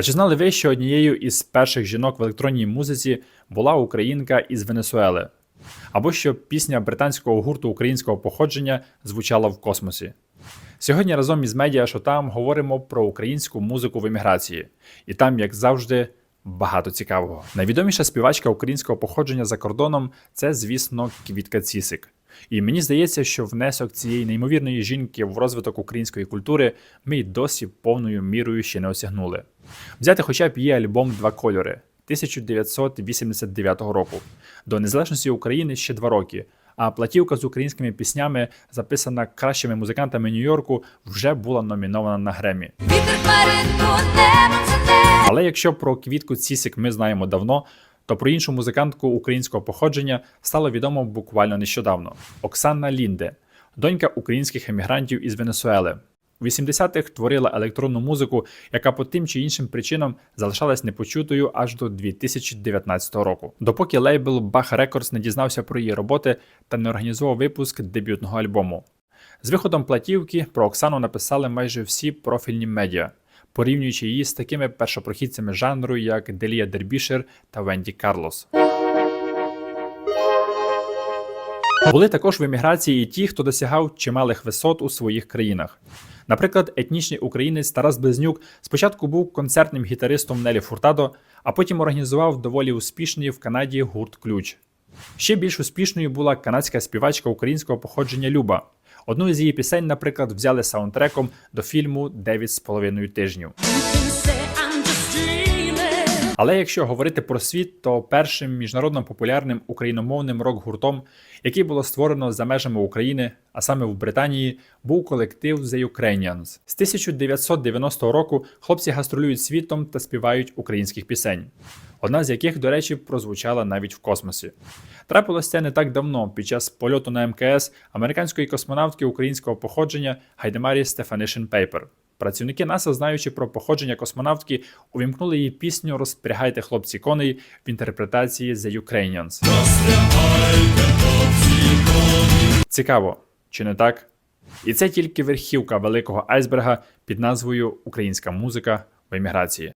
А чи знали ви, що однією із перших жінок в електронній музиці була українка із Венесуели? Або що пісня британського гурту українського походження звучала в космосі? Сьогодні разом із медіа Шотам говоримо про українську музику в еміграції, і там, як завжди, багато цікавого. Найвідоміша співачка українського походження за кордоном це, звісно, Квітка Цісик. І мені здається, що внесок цієї неймовірної жінки в розвиток української культури ми й досі повною мірою ще не осягнули. Взяти хоча б її альбом Два кольори 1989 року. До незалежності України ще два роки. А платівка з українськими піснями, записана кращими музикантами Нью-Йорку, вже була номінована на Гремі. Але якщо про квітку Цісик ми знаємо давно, то про іншу музикантку українського походження стало відомо буквально нещодавно: Оксана Лінде, донька українських емігрантів із Венесуели. У 80-х творила електронну музику, яка по тим чи іншим причинам залишалась непочутою аж до 2019 року, допоки лейбл Bach Records не дізнався про її роботи та не організував випуск дебютного альбому. З виходом платівки про Оксану написали майже всі профільні медіа, порівнюючи її з такими першопрохідцями жанру, як Делія Дербішер та Венді Карлос. Були також в еміграції і ті, хто досягав чималих висот у своїх країнах. Наприклад, етнічний українець Тарас Близнюк спочатку був концертним гітаристом Нелі Фуртадо, а потім організував доволі успішний в Канаді гурт Ключ. Ще більш успішною була канадська співачка українського походження Люба. Одну із її пісень, наприклад, взяли саундтреком до фільму Дев'ять з половиною тижнів. Але якщо говорити про світ, то першим міжнародно популярним україномовним рок-гуртом, який було створено за межами України, а саме в Британії, був колектив The Ukrainians. З 1990 року хлопці гастролюють світом та співають українських пісень, одна з яких, до речі, прозвучала навіть в космосі. Трапилось це не так давно під час польоту на МКС американської космонавтки українського походження Гайдемарі Стефанишин Пейпер. Працівники НАСА, знаючи про походження космонавтки, увімкнули її пісню Розпрягайте хлопці коней в інтерпретації The Ukrainians. Цікаво, чи не так? І це тільки верхівка великого айсберга під назвою Українська музика в еміграції.